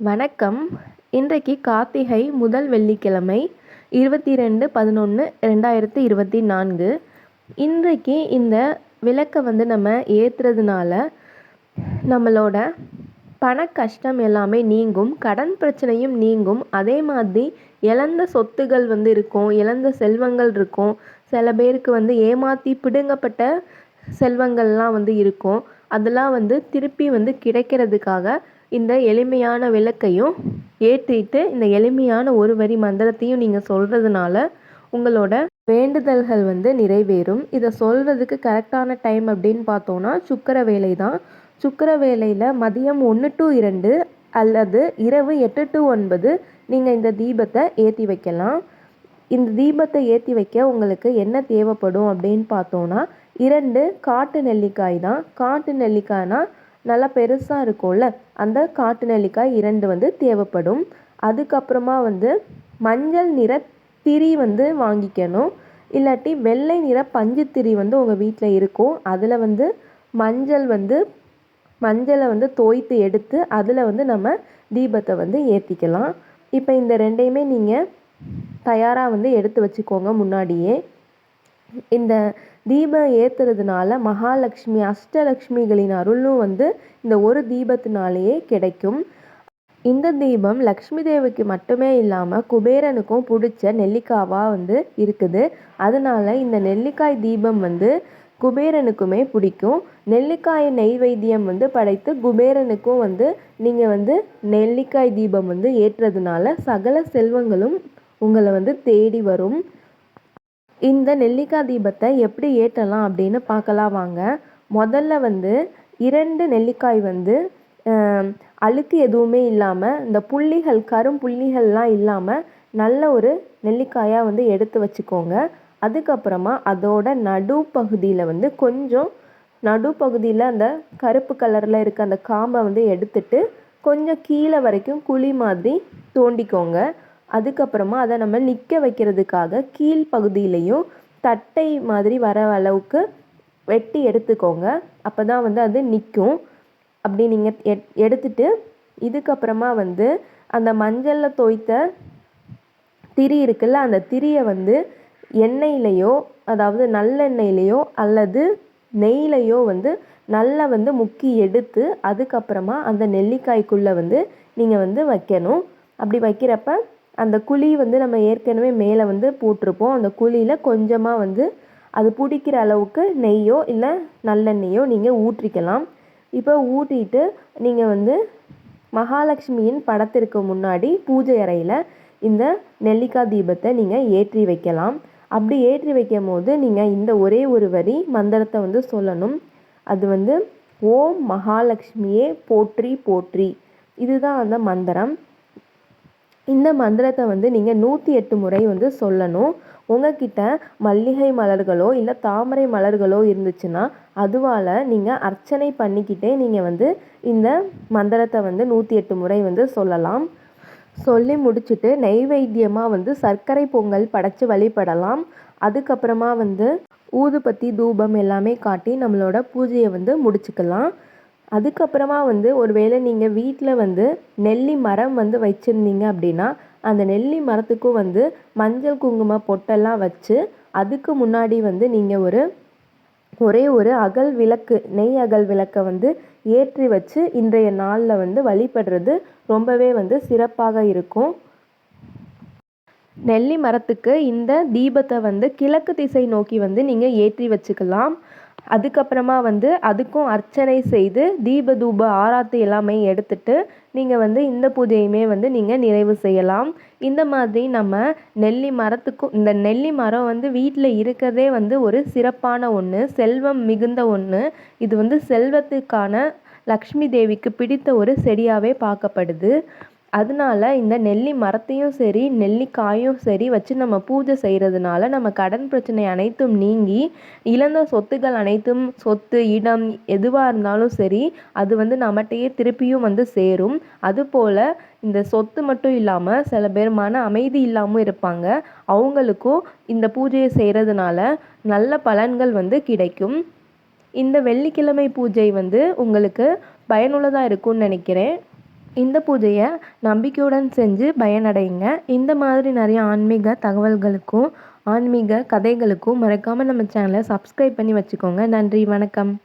வணக்கம். இன்றைக்கு கார்த்திகை முதல் வெள்ளிக்கிழமை இருபத்தி ரெண்டு பதினொன்று ரெண்டாயிரத்தி இருபத்தி நான்கு. இன்றைக்கு இந்த விளக்கை வந்து நம்ம ஏற்றுறதுனால நம்மளோட பண கஷ்டம் எல்லாமே நீங்கும் கடன் பிரச்சனையும் நீங்கும். அதே மாதிரி இழந்த சொத்துகள் வந்து இருக்கும் இழந்த செல்வங்கள் இருக்கும். சில பேருக்கு வந்து ஏமாற்றி பிடுங்கப்பட்ட செல்வங்கள்லாம் வந்து இருக்கும். அதெல்லாம் வந்து திருப்பி வந்து கிடைக்கிறதுக்காக இந்த எளிமையான விளக்கையும் ஏற்றிட்டு இந்த எளிமையான ஒரு வரி மந்திரத்தையும் நீங்கள் சொல்கிறதுனால உங்களோட வேண்டுதல்கள் வந்து நிறைவேறும். இதை சொல்கிறதுக்கு கரெக்டான டைம் அப்படின்னு பார்த்தோன்னா சுக்கர வேலை தான். சுக்கர வேலையில் மதியம் ஒன்று டு இரண்டு அல்லது இரவு எட்டு டு ஒன்பது நீங்கள் இந்த தீபத்தை ஏற்றி வைக்கலாம். இந்த தீபத்தை ஏற்றி வைக்க உங்களுக்கு என்ன தேவைப்படும் அப்படின்னு பார்த்தோன்னா இரண்டு காட்டு நெல்லிக்காய் தான். காட்டு நெல்லிக்காய்னால் நல்லா பெருசாக இருக்கும்ல அந்த காட்டு நெல்லிக்காய் இரண்டு வந்து தேவைப்படும். அதுக்கப்புறமா வந்து மஞ்சள் நிற திரி வந்து வாங்கிக்கணும். இல்லாட்டி வெள்ளை நிற பஞ்சு திரி வந்து உங்கள் வீட்டில் இருக்கும். அதில் வந்து மஞ்சள் வந்து மஞ்சளை வந்து தோய்த்து எடுத்து அதில் வந்து நம்ம தீபத்தை வந்து ஏற்றிக்கலாம் இப்போ இந்த ரெண்டையுமே நீங்கள் தயாராக வந்து எடுத்து வச்சுக்கோங்க முன்னாடியே. இந்த தீபம் ஏற்றுறதுனால மகாலட்சுமி அஷ்டலக்ஷ்மிகளின் அருளும் வந்து இந்த ஒரு தீபத்தினாலேயே கிடைக்கும். இந்த தீபம் லக்ஷ்மி தேவிக்கு மட்டுமே இல்லாமல் குபேரனுக்கும் பிடிச்ச நெல்லிக்காவாக வந்து இருக்குது. அதனால இந்த நெல்லிக்காய் தீபம் வந்து குபேரனுக்குமே பிடிக்கும். நெல்லிக்காய் நெய்வேத்தியம் வந்து படைத்து குபேரனுக்கும் வந்து நீங்கள் வந்து நெல்லிக்காய் தீபம் வந்து ஏற்றுறதுனால சகல செல்வங்களும் உங்களை வந்து தேடி வரும். இந்த நெல்லிக்காய் தீபத்தை எப்படி ஏற்றலாம் அப்படின்னு பார்க்கலாம் வாங்க. முதல்ல வந்து இரண்டு நெல்லிக்காய் வந்து அழுக்கு எதுவுமே இல்லாமல் இந்த புள்ளிகள் கரும் புள்ளிகள்லாம் இல்லாமல் நல்ல ஒரு நெல்லிக்காயாக வந்து எடுத்து வச்சுக்கோங்க. அதுக்கப்புறமா அதோட நடுப்பகுதியில் வந்து கொஞ்சம் நடுப்பகுதியில் அந்த கருப்பு கலரில் இருக்க அந்த காம்பை வந்து எடுத்துட்டு கொஞ்சம் கீழே வரைக்கும் குழி மாதிரி தோண்டிக்கோங்க. அதுக்கப்புறமா அதை நம்ம நிற்க வைக்கிறதுக்காக கீழ் பகுதியிலையும் தட்டை மாதிரி வர அளவுக்கு வெட்டி எடுத்துக்கோங்க. அப்போ தான் வந்து அது நிற்கும் அப்படி நீங்கள் எட் எடுத்துட்டு இதுக்கப்புறமா வந்து அந்த மஞ்சளில் தோய்த்த திரி இருக்குல்ல அந்த திரியை வந்து எண்ணெயிலையோ அதாவது நல்லெண்ணெயிலையோ அல்லது நெய்லையோ வந்து நல்லா வந்து முக்கி எடுத்து அதுக்கப்புறமா அந்த நெல்லிக்காய்க்குள்ளே வந்து நீங்கள் வந்து வைக்கணும். அப்படி வைக்கிறப்ப அந்த குழி வந்து நம்ம ஏற்கனவே மேலே வந்து போட்டிருப்போம். அந்த குழியில் கொஞ்சமாக வந்து அது பிடிக்கிற அளவுக்கு நெய்யோ இல்லை நல்லெண்ணெய்யோ நீங்கள் ஊற்றிக்கலாம். இப்போ ஊற்றிட்டு நீங்கள் வந்து மகாலட்சுமியின் படத்திற்கு முன்னாடி பூஜை அறையில் இந்த நெல்லிக்காய் தீபத்தை நீங்கள் ஏற்றி வைக்கலாம். அப்படி ஏற்றி வைக்கும் போது நீங்கள் இந்த ஒரே ஒரு வரி மந்திரத்தை வந்து சொல்லணும். அது வந்து ஓம் மகாலட்சுமியே போற்றி போற்றி. இதுதான் அந்த மந்திரம். இந்த மந்திரத்தை வந்து நீங்கள் நூற்றி எட்டு முறை வந்து சொல்லணும். உங்ககிட்ட மல்லிகை மலர்களோ இல்லை தாமரை மலர்களோ இருந்துச்சுன்னா அதுவால் நீங்கள் அர்ச்சனை பண்ணிக்கிட்டே நீங்கள் வந்து இந்த மந்திரத்தை வந்து நூற்றி எட்டு முறை வந்து சொல்லலாம். சொல்லி முடிச்சுட்டு நெய்வேத்தியமாக வந்து சர்க்கரை பொங்கல் படைச்சி வழிபடலாம். அதுக்கப்புறமா வந்து ஊதுபத்தி தூபம் எல்லாமே காட்டி நம்மளோட பூஜையை வந்து முடிச்சுக்கலாம். அதுக்கப்புறமா வந்து ஒரு வேளை நீங்கள் வீட்டில் வந்து நெல்லி மரம் வந்து வச்சுருந்தீங்க அப்படின்னா அந்த நெல்லி மரத்துக்கும் வந்து மஞ்சள் குங்கும பொட்டெல்லாம் வச்சு அதுக்கு முன்னாடி வந்து நீங்கள் ஒரு ஒரே ஒரு அகல் விளக்கு நெய் அகல் விளக்கை வந்து ஏற்றி வச்சு இன்றைய நாளில் வந்து வழிபடுறது ரொம்பவே வந்து சிறப்பாக இருக்கும். நெல்லி மரத்துக்கு இந்த தீபத்தை வந்து கிழக்கு திசை நோக்கி வந்து நீங்கள் ஏற்றி வச்சுக்கலாம். அதுக்கப்புறமா வந்து அதுக்கும் அர்ச்சனை செய்து தீப தூப ஆராத்தி எல்லாமே எடுத்துட்டு நீங்கள் வந்து இந்த பூஜையுமே வந்து நீங்கள் நிறைவு செய்யலாம். இந்த மாதிரி நம்ம நெல்லி மரத்துக்கும் இந்த நெல்லி மரம் வந்து வீட்டில் இருக்கிறதே வந்து ஒரு சிறப்பான ஒன்று செல்வம் மிகுந்த ஒன்று இது வந்து செல்வத்துக்கான லக்ஷ்மி தேவிக்கு பிடித்த ஒரு செடியாகவே பார்க்கப்படுது. அதனால இந்த நெல்லி மரத்தையும் சரி நெல்லிக்காயும் சரி வச்சு நம்ம பூஜை செய்கிறதுனால நம்ம கடன் பிரச்சனை அனைத்தும் நீங்கி இழந்த சொத்துகள் அனைத்தும் சொத்து இடம் எதுவாக இருந்தாலும் சரி அது வந்து நம்மகிட்டயே திருப்பியும் வந்து சேரும். அதுபோல் இந்த சொத்து மட்டும் இல்லாமல் சில பேர் மன அமைதி இல்லாமல் இருப்பாங்க. அவங்களுக்கும் இந்த பூஜையை செய்கிறதுனால நல்ல பலன்கள் வந்து கிடைக்கும். இந்த வெள்ளிக்கிழமை பூஜை வந்து உங்களுக்கு பயனுள்ளதாக இருக்கும்னு நினைக்கிறேன். இந்த பூஜையை நம்பிக்கையுடன் செஞ்சு பயனடைங்க. இந்த மாதிரி நிறைய ஆன்மீக தகவல்களுக்கும் ஆன்மீக கதைகளுக்கும் மறக்காமல் நம்ம சேனலை சப்ஸ்கிரைப் பண்ணி வச்சுக்கோங்க. நன்றி வணக்கம்.